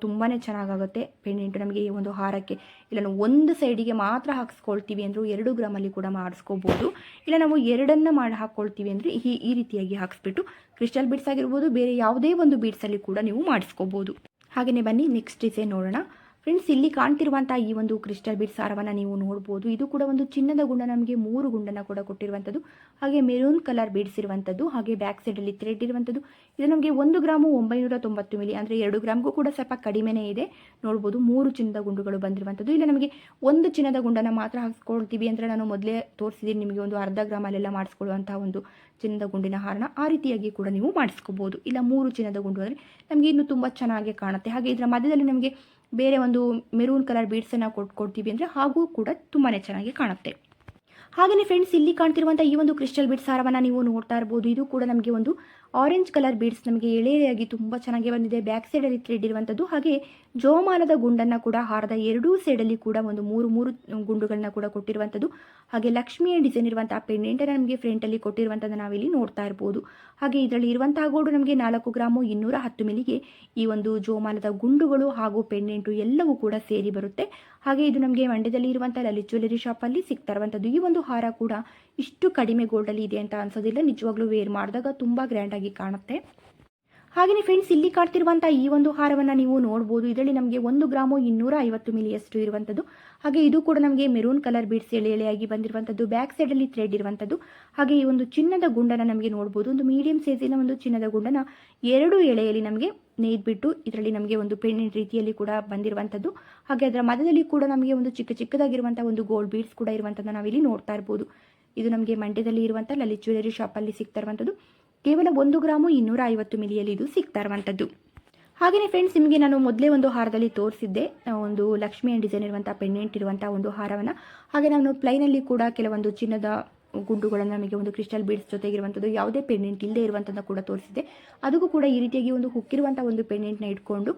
ತುಂಬಾ ಚೆನ್ನಾಗಾಗುತ್ತೆ ಪೆಂಡೆಂಟು ನಮಗೆ ಈ ಒಂದು ಹಾರಕ್ಕೆ ಇಲ್ಲ ನಾವು ಒಂದು ಸೈಡಿಗೆ ಮಾತ್ರ ಹಾಕಿಸ್ಕೊಳ್ತೀವಿ ಅಂದರೂ ಎರಡು ಗ್ರಾಮಲ್ಲಿ ಕೂಡ ಮಾಡಿಸ್ಕೋಬೋದು. ಇಲ್ಲ, ನಾವು ಎರಡನ್ನು ಮಾಡಿ, ಹಾಕ್ಕೊಳ್ತೀವಿ ಅಂದರೆ ಈ ಈ ರೀತಿಯಾಗಿ ಹಾಕಿಸ್ಬಿಟ್ಟು ಕ್ರಿಸ್ಟಲ್ ಬೀಡ್ಸ್ ಆಗಿರ್ಬೋದು, ಬೇರೆ ಯಾವುದೇ ಒಂದು ಬೀಡ್ಸಲ್ಲಿ ಕೂಡ ನೀವು ಮಾಡಿಸ್ಕೋಬೋದು. ಹಾಗೆಯೇ ಬನ್ನಿ, ನೆಕ್ಸ್ಟ್ ಡಿಸೈನ್ ನೋಡೋಣ. ಫ್ರೆಂಡ್ಸ್ ಇಲ್ಲಿ ಕಾಣ್ತಿರುವಂತಹ ಈ ಒಂದು ಕ್ರಿಸ್ಟಲ್ ಬೀಟ್ ಸಾರವನ್ನು ನೀವು ನೋಡಬಹುದು ಇದು ಕೂಡ ಒಂದು ಚಿನ್ನದ ಗುಂಡ ನಮಗೆ ಮೂರು ಗುಂಡನ ಕೂಡ ಕೊಟ್ಟಿರುವಂಥದ್ದು. ಹಾಗೆ ಮೆರೂನ್ ಕಲರ್ ಬೀಡ್ಸ್ ಇರುವಂಥದ್ದು, ಹಾಗೆ ಬ್ಯಾಕ್ ಸೈಡಲ್ಲಿ ಥ್ರೆಡ್ ಇರುವಂಥದ್ದು. ಇದು ನಮಗೆ ಒಂದು ಗ್ರಾಮು ಒಂಬೈನೂರ ತೊಂಬತ್ತು ಮಿಲಿ ಅಂದ್ರೆ ಎರಡು ಗ್ರಾಮ್ಗೂ ಕೂಡ ಸ್ವಲ್ಪ ಕಡಿಮೆನೇ ಇದೆ. ನೋಡ್ಬೋದು ಮೂರು ಚಿನ್ನದ ಗುಂಡುಗಳು ಬಂದಿರುವಂಥದ್ದು. ಇಲ್ಲ ನಮಗೆ ಒಂದು ಚಿನ್ನದ ಗುಂಡನ್ನು ಮಾತ್ರ ಹಾಕ್ಸ್ಕೊಳ್ತೀವಿ ಅಂದರೆ ನಾನು ಮೊದಲೇ ತೋರಿಸಿದ್ದೀನಿ, ನಿಮಗೆ ಒಂದು ಅರ್ಧ ಗ್ರಾಮಲ್ಲೆಲ್ಲ ಮಾಡಿಸ್ಕೊಳ್ಳುವಂಥ ಒಂದು ಚಿನ್ನದ ಗುಂಡಿನ ಹಾರನ ಆ ರೀತಿಯಾಗಿ ಕೂಡ ನೀವು ಮಾಡಿಸ್ಕೋಬೋದು. ಇಲ್ಲ, ಮೂರು ಚಿನ್ನದ ಗುಂಡು ಅಂದರೆ ನಮಗೆ ಇನ್ನೂ ತುಂಬ ಚೆನ್ನಾಗಿ ಕಾಣುತ್ತೆ. ಹಾಗೆ ಇದರ ಮಧ್ಯದಲ್ಲಿ ನಮಗೆ ಬೇರೆ ಒಂದು ಮೆರೂನ್ ಕಲರ್ ಬೀಡ್ಸನ್ನು ಕೊಟ್ಟು ಕೊಡ್ತೀವಿ ಅಂದರೆ ಹಾಗೂ ಕೂಡ ತುಂಬಾ ಚೆನ್ನಾಗಿ ಕಾಣುತ್ತೆ. ಹಾಗೆಯೇ ಫ್ರೆಂಡ್ಸ್ ಇಲ್ಲಿ ಕಾಣ್ತಿರುವಂಥ ಈ ಒಂದು ಕ್ರಿಸ್ಟಲ್ ಬೀಡ್ಸ್ ಹಾರವನ್ನು ನೀವು ನೋಡ್ತಾ ಇರ್ಬೋದು. ಇದು ಕೂಡ ನಮಗೆ ಒಂದು ಆರೆಂಜ್ ಕಲರ್ ಬೀಡ್ಸ್ ನಮಗೆ ಎಳೆಯಾಗಿ ತುಂಬ ಚೆನ್ನಾಗಿ ಬಂದಿದೆ. ಬ್ಯಾಕ್ ಸೈಡಲ್ಲಿ ಥ್ರೆಡ್ ಇರುವಂಥದ್ದು. ಹಾಗೆ ಜೋಮಾನದ ಗುಂಡನ್ನು ಕೂಡ ಹಾರದ ಎರಡೂ ಸೈಡಲ್ಲಿ ಕೂಡ ಒಂದು ಮೂರು ಮೂರು ಗುಂಡುಗಳನ್ನ ಕೂಡ ಕೊಟ್ಟಿರುವಂಥದ್ದು. ಹಾಗೆ ಲಕ್ಷ್ಮಿಯ ಡಿಸೈನ್ ಇರುವಂತಹ ಪೆಂಡೆಂಟನ್ನು ನಮಗೆ ಫ್ರಂಟಲ್ಲಿ ಕೊಟ್ಟಿರುವಂಥದ್ದು ನಾವಿಲ್ಲಿ ನೋಡ್ತಾ ಇರ್ಬೋದು. ಹಾಗೆ ಇದರಲ್ಲಿ ಇರುವಂತಹ ಗೋಡು ನಮಗೆ ನಾಲ್ಕು ಗ್ರಾಮು ಇನ್ನೂರ ಹತ್ತು ಮಿಲಿಗೆ ಈ ಒಂದು ಜೋಮಾನದ ಗುಂಡುಗಳು ಹಾಗೂ ಪೆಂಡೆಂಟು ಎಲ್ಲವೂ ಕೂಡ ಸೇರಿ ಬರುತ್ತೆ. ಹಾಗೆ ಇದು ನಮಗೆ ಮಂಡ್ಯದಲ್ಲಿ ಇರುವಂಥ ಲಲಿತ್ ಜ್ಯುವೆಲರಿ ಶಾಪಲ್ಲಿ ಸಿಗ್ತಾ ಇರುವಂಥದ್ದು. ಈ ಒಂದು ಹಾರ ಕೂಡ ಇಷ್ಟು ಕಡಿಮೆ ಗೋಲ್ಡಲ್ಲಿ ಇದೆ ಅಂತ ಅನ್ಸೋದಿಲ್ಲ. ನಿಜವಾಗ್ಲೂ ವೇರ್ ಮಾಡಿದಾಗ ತುಂಬ ಗ್ರ್ಯಾಂಡಾಗಿ ಕಾಣುತ್ತೆ. ಹಾಗೆಯೇ ಫ್ರೆಂಡ್ಸ್ ಇಲ್ಲಿ ಕಾಡ್ತಿರುವಂಥ ಈ ಒಂದು ಹಾರವನ್ನು ನೀವು ನೋಡ್ಬೋದು. ಇದರಲ್ಲಿ ನಮಗೆ ಒಂದು ಗ್ರಾಮು ಇನ್ನೂರ ಐವತ್ತು ಮಿಲಿಯಷ್ಟು ಇರುವಂಥದ್ದು ಹಾಗೆ ಇದು ಕೂಡ ನಮಗೆ ಮೆರೂನ್ ಕಲರ್ ಬೀಡ್ಸ್ ಎಳೆ ಎಳೆಯಾಗಿ ಬಂದಿರುವಂಥದ್ದು ಬ್ಯಾಕ್ ಸೈಡಲ್ಲಿ ಥ್ರೆಡ್ ಇರುವಂಥದ್ದು ಹಾಗೆ ಈ ಒಂದು ಚಿನ್ನದ ಗುಂಡನ ನಮಗೆ ನೋಡ್ಬೋದು. ಒಂದು ಮೀಡಿಯಂ ಸೈಜಿನ ಒಂದು ಚಿನ್ನದ ಗುಂಡನ ಎರಡು ಎಳೆಯಲ್ಲಿ ನಮಗೆ ನೇಯ್ದ್ಬಿಟ್ಟು ಇದರಲ್ಲಿ ನಮಗೆ ಒಂದು ಪೆಂಡೆಂಟ್ ರೀತಿಯಲ್ಲಿ ಕೂಡ ಬಂದಿರುವಂಥದ್ದು ಹಾಗೆ ಅದರ ಮಧ್ಯದಲ್ಲಿ ಕೂಡ ನಮಗೆ ಒಂದು ಚಿಕ್ಕ ಚಿಕ್ಕದಾಗಿರುವಂಥ ಒಂದು ಗೋಲ್ಡ್ ಬೀಡ್ಸ್ ಕೂಡ ಇರುವಂಥದ್ದು ನಾವಿಲ್ಲಿ ನೋಡ್ತಾ ಇರ್ಬೋದು. ಇದು ನಮಗೆ ಮಂಡ್ಯದಲ್ಲಿ ಇರುವಂಥ ಲಲಿತ್ ಜ್ಯುವೆಲರಿ ಶಾಪಲ್ಲಿ ಸಿಗ್ತಾ ಇರುವಂಥದ್ದು ಕೇವಲ ಒಂದು ಗ್ರಾಮು ಇನ್ನೂರ ಐವತ್ತು ಮಿಲಿಯಲ್ಲಿ ಇದು ಸಿಗ್ತಾ ಇರುವಂಥದ್ದು. ಹಾಗೆಯೇ ಫ್ರೆಂಡ್ಸ್ ನಿಮಗೆ ನಾನು ಮೊದಲೇ ಒಂದು ಹಾರದಲ್ಲಿ ತೋರಿಸಿದ್ದೆ. ಒಂದು ಆ್ಯಂಡ್ ಡಿಸೈನ್ ಇರುವಂಥ ಪೆಂಡೆಂಟ್ ಇರುವಂಥ ಒಂದು ಹಾರವನ್ನು. ಹಾಗೆ ನಾನು ಪ್ಲೈನಲ್ಲಿ ಕೂಡ ಕೆಲವೊಂದು ಚಿನ್ನದ ಗುಂಡುಗಳನ್ನು ನಮಗೆ ಒಂದು ಕ್ರಿಸ್ಟಲ್ ಬೀಡ್ಸ್ ಜೊತೆಗಿರುವಂಥದ್ದು, ಯಾವುದೇ ಪೆಂಡೆಂಟ್ ಇಲ್ಲದೆ ಇರುವಂಥದ್ದು ಕೂಡ ತೋರಿಸಿದೆ ಅದಕ್ಕೂ ಕೂಡ ಈ ರೀತಿಯಾಗಿ ಒಂದು ಹುಕ್ಕಿರುವಂಥ ಒಂದು ಪೆಂಡೆಂಟ್ನ ಇಟ್ಕೊಂಡು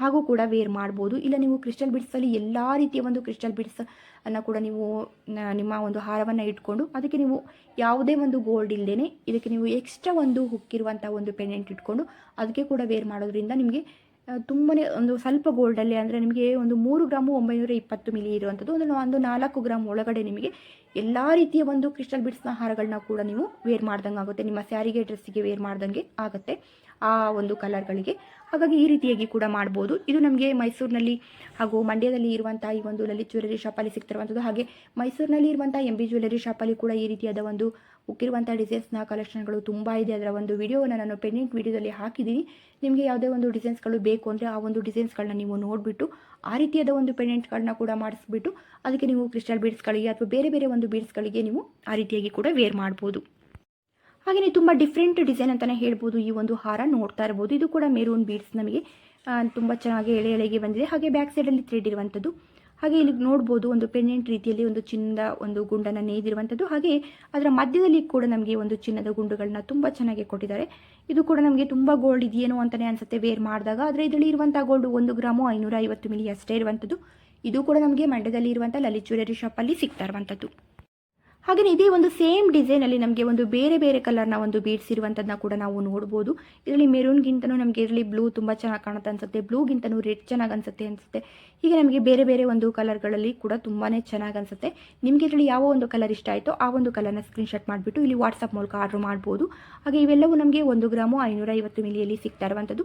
ಹಾಗೂ ಕೂಡ ವೇರ್ ಮಾಡ್ಬೋದು. ಇಲ್ಲ ನೀವು ಕ್ರಿಸ್ಟಲ್ ಬಿಡ್ಸಲ್ಲಿ ಎಲ್ಲ ರೀತಿಯ ಒಂದು ಕ್ರಿಸ್ಟಲ್ ಬಿಡ್ಸ್ ಅನ್ನು ಕೂಡ ನೀವು ನಿಮ್ಮ ಒಂದು ಹಾರವನ್ನು ಇಟ್ಕೊಂಡು ಅದಕ್ಕೆ ನೀವು ಯಾವುದೇ ಒಂದು ಗೋಲ್ಡ್ ಇಲ್ಲದೇ ಇದಕ್ಕೆ ನೀವು ಎಕ್ಸ್ಟ್ರಾ ಒಂದು ಹುಕ್ಕಿರುವಂಥ ಒಂದು ಪೆಂಡೆಂಟ್ ಇಟ್ಕೊಂಡು ಅದಕ್ಕೆ ಕೂಡ ವೇರ್ ಮಾಡೋದ್ರಿಂದ ನಿಮಗೆ ತುಂಬಾ ಒಂದು ಸ್ವಲ್ಪ ಗೋಲ್ಡಲ್ಲಿ ಅಂದರೆ ನಿಮಗೆ ಒಂದು ಮೂರು ಗ್ರಾಮು ಒಂಬೈನೂರ ಇಪ್ಪತ್ತು ಮಿಲಿ ಇರುವಂಥದ್ದು ಒಂದು ಒಂದು ನಾಲ್ಕು ಗ್ರಾಮ್ ಒಳಗಡೆ ನಿಮಗೆ ಎಲ್ಲ ರೀತಿಯ ಒಂದು ಕ್ರಿಸ್ಟಲ್ ಬಿಡ್ಸ್ನ ಹಾರಗಳನ್ನ ಕೂಡ ನೀವು ವೇರ್ ಮಾಡ್ದಂಗೆ ಆಗುತ್ತೆ ನಿಮ್ಮ ಸ್ಯಾರಿಗೆ, ಡ್ರೆಸ್ಸಿಗೆ ವೇರ್ ಮಾಡ್ದಂಗೆ ಆಗುತ್ತೆ ಆ ಒಂದು ಕಲರ್ಗಳಿಗೆ ಹಾಗಾಗಿ ಈ ರೀತಿಯಾಗಿ ಕೂಡ ಮಾಡ್ಬೋದು. ಇದು ನಮಗೆ ಮೈಸೂರಿನಲ್ಲಿ ಹಾಗೂ ಮಂಡ್ಯದಲ್ಲಿ ಇರುವಂಥ ಈ ಒಂದು ಲಲಿತ್ ಜ್ಯುವೆಲರಿ ಶಾಪಲ್ಲಿ ಸಿಗ್ತಿರುವಂಥದ್ದು ಹಾಗೆ ಮೈಸೂರಿನಲ್ಲಿ ಇರುವಂಥ ಎಂ ಬಿ ಜ್ಯುವೆಲರಿ ಶಾಪಲ್ಲಿ ಕೂಡ ಈ ರೀತಿಯಾದ ಒಂದು ಉಕ್ಕಿರುವಂಥ ಡಿಸೈನ್ಸ್ನ ಕಲೆಕ್ಷನ್ಗಳು ತುಂಬ ಇದೆ. ಅದರ ಒಂದು ವಿಡಿಯೋವನ್ನು ನಾನು ಪೆಂಡೆಂಟ್ ವಿಡಿಯೋದಲ್ಲಿ ಹಾಕಿದ್ದೀನಿ. ನಿಮಗೆ ಯಾವುದೇ ಒಂದು ಡಿಸೈನ್ಸ್ಗಳು ಬೇಕು ಅಂದರೆ ಆ ಒಂದು ಡಿಸೈನ್ಸ್ಗಳನ್ನ ನೀವು ನೋಡಿಬಿಟ್ಟು, ಆ ರೀತಿಯಾದ ಒಂದು ಪೆಂಡೆಂಟ್ಗಳನ್ನ ಕೂಡ ಮಾಡಿಸ್ಬಿಟ್ಟು, ಅದಕ್ಕೆ ನೀವು ಕ್ರಿಸ್ಟಲ್ ಬೀಡ್ಸ್ಗಳಿಗೆ ಅಥವಾ ಬೇರೆ ಬೇರೆ ಒಂದು ಬೀಡ್ಸ್ಗಳಿಗೆ ನೀವು ಆ ರೀತಿಯಾಗಿ ಕೂಡ ವೇರ್ ಮಾಡ್ಬೋದು. ಹಾಗೆಯೇ ತುಂಬ ಡಿಫ್ರೆಂಟ್ ಡಿಸೈನ್ ಅಂತಲೇ ಹೇಳ್ಬೋದು ಈ ಒಂದು ಹಾರ ನೋಡ್ತಾ ಇರ್ಬೋದು. ಇದು ಕೂಡ ಮೆರೂನ್ ಬೀಡ್ಸ್ ನಮಗೆ ತುಂಬ ಚೆನ್ನಾಗಿ ಎಳೆ ಎಳೆಗೆ ಬಂದಿದೆ. ಹಾಗೆ ಬ್ಯಾಕ್ ಸೈಡಲ್ಲಿ ಥ್ರೆಡ್ ಇರುವಂಥದ್ದು ಹಾಗೆ ಇಲ್ಲಿ ನೋಡ್ಬೋದು ಒಂದು ಪೆಂಡೆಂಟ್ ರೀತಿಯಲ್ಲಿ ಒಂದು ಚಿನ್ನದ ಒಂದು ಗುಂಡನ್ನು ನೇಯ್ದಿರುವಂಥದ್ದು ಹಾಗೆ ಅದರ ಮಧ್ಯದಲ್ಲಿ ಕೂಡ ನಮಗೆ ಒಂದು ಚಿನ್ನದ ಗುಂಡುಗಳನ್ನ ತುಂಬ ಚೆನ್ನಾಗಿ ಕೊಟ್ಟಿದ್ದಾರೆ. ಇದು ಕೂಡ ನಮಗೆ ತುಂಬ ಗೋಲ್ಡ್ ಇದೆಯೇನೋ ಅಂತಲೇ ಅನಿಸುತ್ತೆ ವೇರ್ ಮಾಡಿದಾಗ. ಆದರೆ ಇದರಲ್ಲಿ ಇರುವಂಥ ಗೋಲ್ಡ್ ಒಂದು ಗ್ರಾಮು ಐನೂರ ಐವತ್ತು ಮಿಲಿ ಅಷ್ಟೇ ಇರುವಂಥದ್ದು ಇದು ಕೂಡ ನಮಗೆ ಮಂಡ್ಯದಲ್ಲಿ ಇರುವಂಥ ಲಲಿತ್ ಜ್ಯುವೆಲರಿ ಶಾಪಲ್ಲಿ ಸಿಗ್ತಾ ಇರುವಂಥದ್ದು ಹಾಗೆಯೇ ಇದೇ ಒಂದು ಸೇಮ್ ಡಿಸೈನ್ ಅಲ್ಲಿ ನಮಗೆ ಒಂದು ಬೇರೆ ಬೇರೆ ಕಲರ್ನ ಒಂದು ಬೀಡ್ಸ್ ಇರುವಂಥದ್ದನ್ನ ಕೂಡ ನಾವು ನೋಡಬಹುದು ಇದರಲ್ಲಿ ಮೆರೂನ್ಗಿಂತನೂ ನಮಗೆ ಇರಲಿ ಬ್ಲೂ ತುಂಬಾ ಚೆನ್ನಾಗಿ ಕಾಣುತ್ತೆ ಅನಿಸುತ್ತೆ. ಬ್ಲೂಗಿಂತನೂ ರೆಡ್ ಚೆನ್ನಾಗಿ ಅನ್ಸುತ್ತೆ ಅನ್ಸುತ್ತೆ. ಹೀಗೆ ನಮಗೆ ಬೇರೆ ಬೇರೆ ಒಂದು ಕಲರ್ಗಳಲ್ಲಿ ಕೂಡ ತುಂಬಾ ಚೆನ್ನಾಗಿ ಅನ್ಸುತ್ತೆ. ನಿಮಗೆ ಇದರಲ್ಲಿ ಯಾವ ಒಂದು ಕಲರ್ ಇಷ್ಟ ಆಯಿತೋ ಆ ಒಂದು ಕಲರ್ನ ಸ್ಕ್ರೀನ್ಶಾಟ್ ಮಾಡಿಬಿಟ್ಟು ಇಲ್ಲಿ ವಾಟ್ಸಪ್ ಮೂಲಕ ಆರ್ಡರ್ ಮಾಡ್ಬೋದು. ಹಾಗೆ ಇವೆಲ್ಲವೂ ನಮಗೆ ಒಂದು ಗ್ರಾಮು ಐನೂರ ಐವತ್ತು ಮಿಲಿಯಲ್ಲಿ ಸಿಗ್ತಾ ಇರುವಂಥದ್ದು